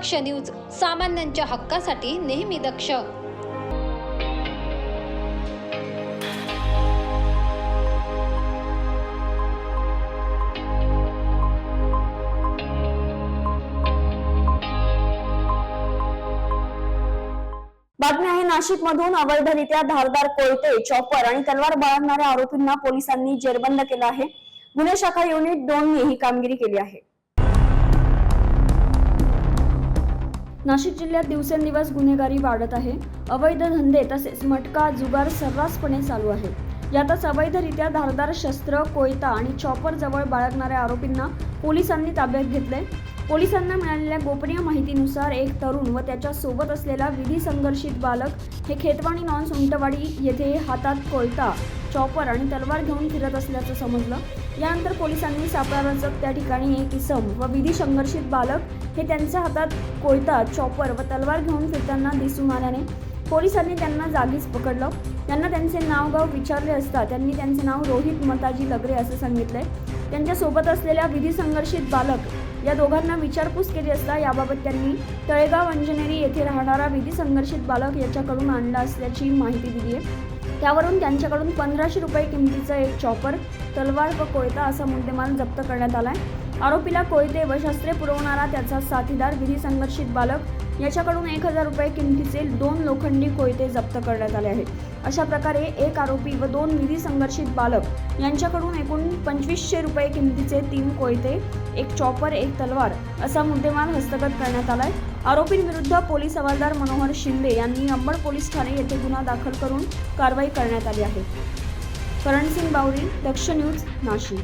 दक्ष news सामान्यांच्या हक्कासाठी नेहमी दक्ष. बातमी आहे नाशिक मधून अवैधरित्या धारदार कोयते चॉपर आणि तलवार बाळगणाऱ्या आरोपींना पोलिसांनी जेरबंद केला आहे. गुन्हे शाखा युनिट दोनने ही कामगिरी केली आहे. नाशिक जिल्ह्यात दिवसेंदिवस गुन्हेगारी वाढत आहे. अवैध धंदे तसेच मटका जुगार सर्रासपणे चालू आहे. यातच अवैधरित्या धारदार शस्त्र कोयता आणि चॉपर जवळ बाळगणाऱ्या आरोपींना पोलिसांनी ताब्यात घेतले. पोलिसांना मिळालेल्या गोपनीय माहितीनुसार एक तरुण व त्याच्या सोबत असलेला विधी संघर्षित बालक हे खेतवाणी नॉन सुंटवाडी येथे हातात कोयता चॉपर आणि तलवार घेऊन फिरत असल्याचं समजलं. यानंतर पोलिसांनी सापळा रचत त्या ठिकाणी एक इसम व विधी संघर्षित बालक हे त्यांच्या हातात कोयता चॉपर व तलवार घेऊन फिरताना दिसून आल्याने पोलिसांनी त्यांना जागीच पकडलं. त्यांना त्यांचे नाव गाव विचारले असता त्यांनी त्यांचे नाव रोहित मताजी लगरे असं सांगितलंय. त्यांच्यासोबत असलेल्या विधी संघर्षित बालक या दोघांना विचारपूस केली असता याबाबत त्यांनी तळेगाव अंजनेरी येथे राहणारा विधी संघर्षित बालक याच्याकडून आणला असल्याची माहिती दिली आहे. त्यावरून त्यांच्याकडून पंधराशे रुपये किमतीचं एक चॉपर तलवार व कोयता असा मुद्देमाल जप्त करण्यात आला आहे आरोपीला कोयते व शस्त्रे पुरवणारा त्याचा साथीदार विधी संघर्षित बालक याच्याकडून एक हजार रुपये किमतीचे दोन लोखंडी कोयते जप्त करण्यात आले आहेत. अशा प्रकारे एक आरोपी व दोन विधी संघर्षित बालक यांच्याकडून एकूण पंचवीसशे रुपये किमतीचे तीन कोयते एक चॉपर एक तलवार असा मुद्देमाल हस्तगत करण्यात आलाय. आरोपींविरुद्ध पोलीस हवालदार मनोहर शिंदे यांनी अंबड पोलीस ठाणे येथे गुन्हा दाखल करून कारवाई करण्यात आली आहे. करणसिंग बावरी दक्ष न्यूज नाशिक.